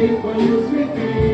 віркою світи.